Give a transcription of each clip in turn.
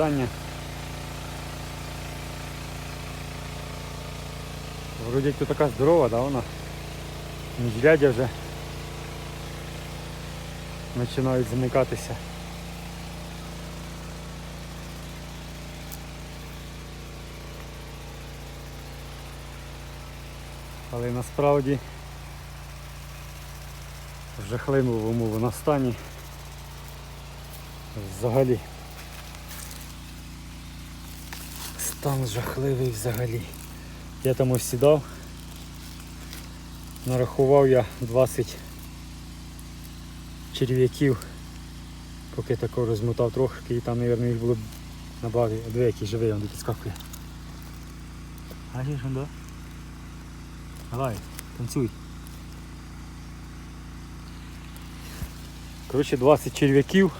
питання. Вроді то така здорова, да, вона? Міжрядя вже починають замикатися. Але насправді в жахливому вона стані взагалі. Стан жахливий взагалі. Я там ось сідав, нарахував я 20 черв'яків, поки тако розмотав трошки і там, мабуть, їх було набагато. Дві які живий, він підскакує. Він, да? Давай, танцюй. Коротше, 20 черв'яків.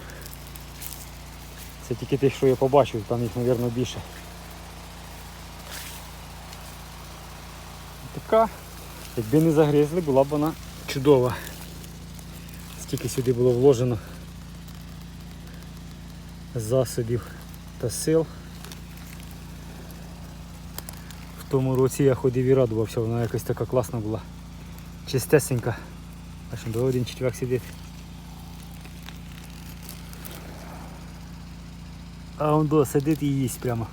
Це тільки тих, що я побачив, там їх, мабуть, більше. Така, якби не загризли, була б вона чудова. Стільки сюди було вложено засобів та сил. В тому році я ходив і радувався, вона якась така класна була. Чистесенька. А що до один четверг сидить. А он до сидить і їсть прямо.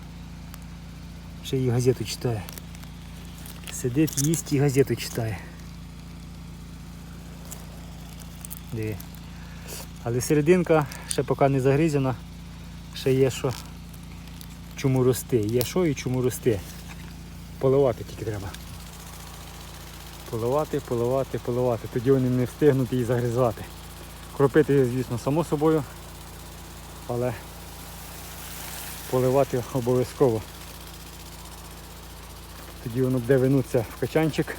Ще і газету читає. Сидить, їсть і газету читає. Диви. Але серединка ще поки не загрізена. Ще є що чому рости. Є що і чому рости. Поливати тільки треба. Поливати, поливати, поливати. Тоді вони не встигнуть її загризати. Кропити, звісно, само собою, але поливати обов'язково. Тоді воно буде винутися в качанчик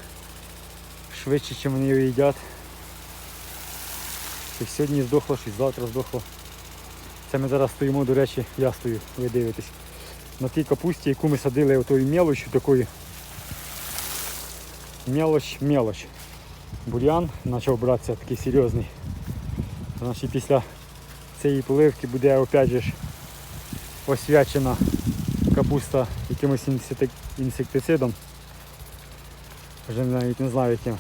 швидше, ніж вони його їдять. Чи сьогодні здохло, чи завтра здохло. Це ми зараз стоїмо, до речі, я стою, ви дивитесь. На тій капусті, яку ми садили отою мелочю такою. Мелоч, мелоч. Бур'ян почав братися такий серйозний. Значить після цієї поливки буде опять же освячена капуста якимось інсектицидом. Вже навіть не знаю яким.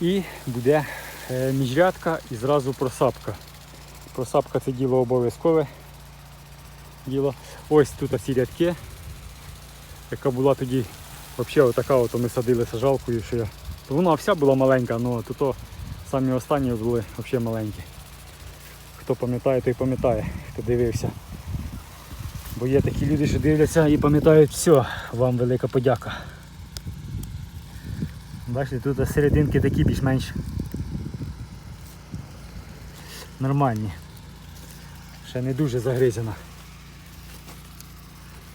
І буде е, міжрядка і зразу просапка. Просапка це діло обов'язкове. Діло. Ось тут ці рядки, яка була тоді взагалі отака, от ми садили сажалкою, що я. Вона вся була маленька, але то, то самі останні були взагалі маленькі. Хто пам'ятає, той пам'ятає, хто дивився. Бо є такі люди, що дивляться і пам'ятають все. Вам велика подяка. Бачите, тут серединки такі більш-менш нормальні. Ще не дуже загризена.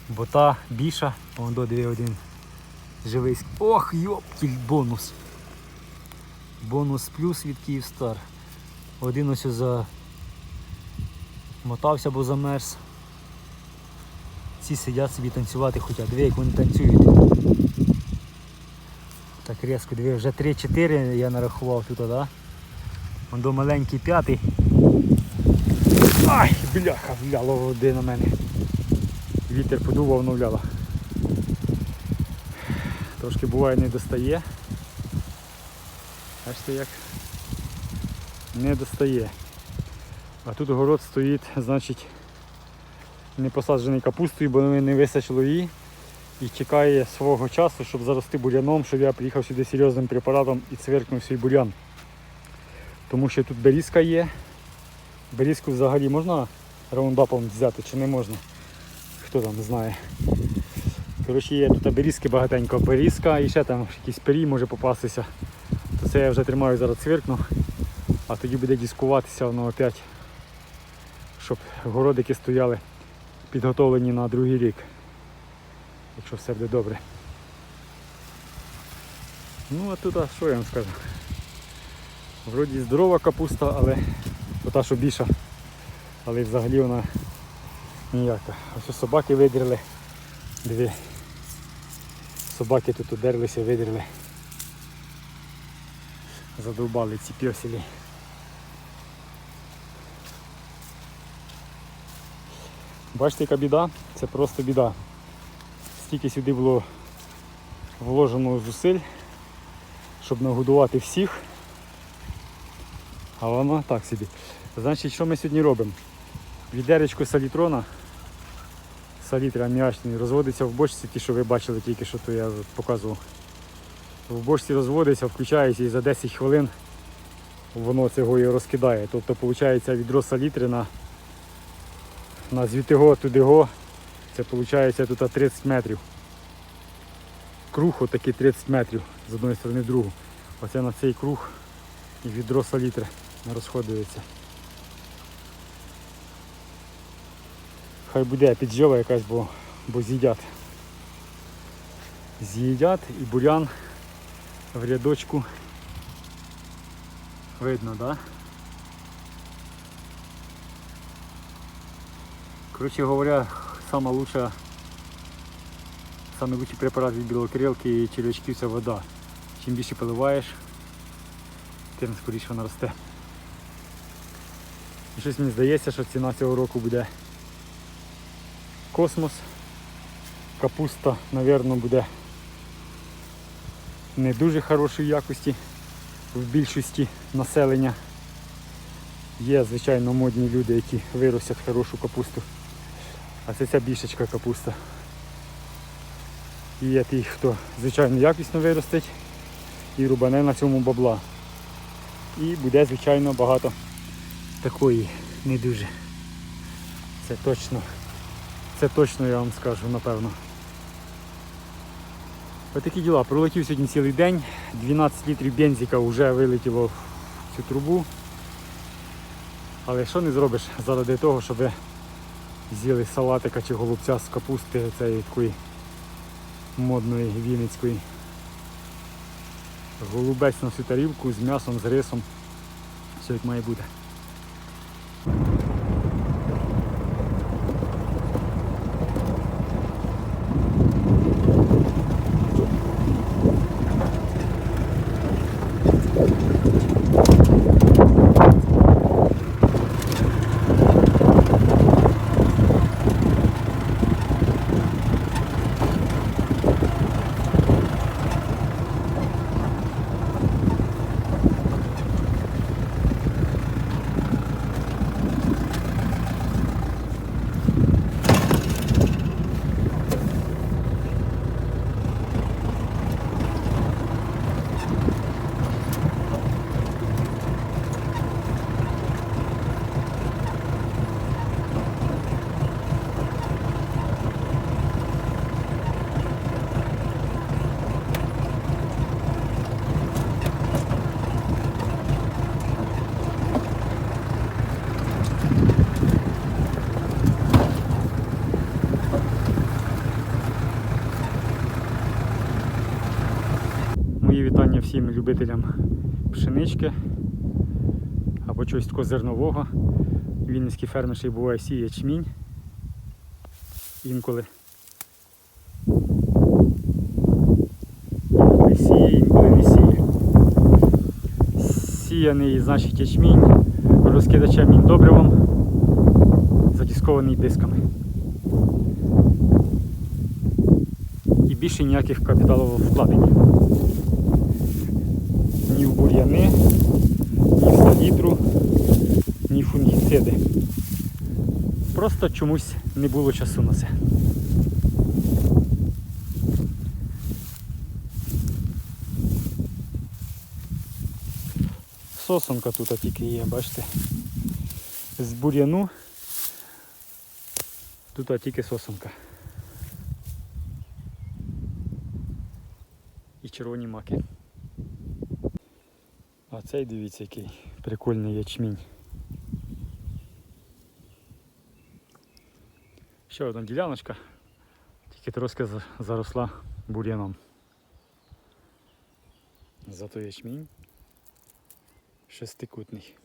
Бо та більша, вон до диви один живий. Ох, йоптіль, бонус. Бонус плюс від Київстар. Один ось за мотався, бо замерз. Ці сидять собі танцювати хочуть. Диви, як вони танцюють. Так різко, диви, вже 3-4 я нарахував тут, да? Вон до маленький п'ятий. Ай, бляха, вляло води на мене. Вітер подував, воно вляло. Трошки буває не достає. Бачите як? Не достає. А тут город стоїть, значить, не посаджений капустою, бо не висачило її. І чекає свого часу, щоб зарости буряном, щоб я приїхав сюди серйозним препаратом і цвиркнув свій бурян. Тому що тут берізка є. Берізку взагалі можна раундапом взяти чи не можна? Хто там знає. Коротше, є тут берізки багатенько. Берізка і ще там якийсь перій може попастися. То це я вже тримаю зараз цвиркну, а тоді буде дискуватися воно опять, щоб городики стояли підготовлені на другий рік. Якщо все буде добре. Ну а тут що я вам скажу? Вроді здорова капуста, але ота, що більша, але взагалі вона ніяка. Ось собаки видрили. Дві. Собаки тут удерлися, видрили. Задовбали ці пьоселі. Бачите, яка біда? Це просто біда. Стільки сюди було вложено зусиль, щоб нагодувати всіх. А воно так собі. Значить, що ми сьогодні робимо? Відеречко салітрона, салітр аміачний, розводиться в бочці, ті, що ви бачили тільки що то я показував. В бочці розводиться, включається і за 10 хвилин воно цього і розкидає. Тобто виходить відро салітри на, на звітиго тудиго. Це виходить тут 30 метрів. Круг отакий 30 метрів з одної сторони в другу. Оце на цей круг і відро салітри розходується. Хай буде піджива якась, бо, бо з'їдять. З'їдять і бурян в рядочку видно, да? Коротше говоря, сама лучша, самий лучший препарат від білокрилки і червячків це вода. Чим більше поливаєш, тим скоріше вона росте. І щось мені здається, що ціна цього року буде космос. Капуста, мабуть, буде не дуже хорошої якості в більшості населення. Є, звичайно, модні люди, які виростять хорошу капусту. А це ця більшечка капуста. І є ті, хто, звичайно, якісно виростить і рубане на цьому бабла. І буде, звичайно, багато такої не дуже. Це точно. Це точно я вам скажу, напевно. Ось такі діла. Пролетів сьогодні цілий день. 12 літрів бензика вже вилетіло в цю трубу. Але що не зробиш заради того, щоб з'їли салатика чи голубця з капусти цієї такої модної вінницької. Голубець на всю тарілку з м'ясом, з рисом. Все як має бути. Любителям пшенички або чогось такого зернового. Вінницький фермер ще й буває сіє ячмінь. Інколи. Інколи сіє, інколи не сіє. Сіяний, значить, ячмінь розкидачем міндобривом, задіскований дисками. І більше ніяких капіталовкладень ні в бур'яни, ні в салітру, ні в фунгіциди. Просто чомусь не було часу на це. Сосонка тут тільки є, бачите. З бур'яну тут тільки сосонка. І червоні маки. А цей дивіться який прикольний ячмінь. Ще одна діляночка, тільки трошки заросла бур'яном. Зато ячмінь шестикутний.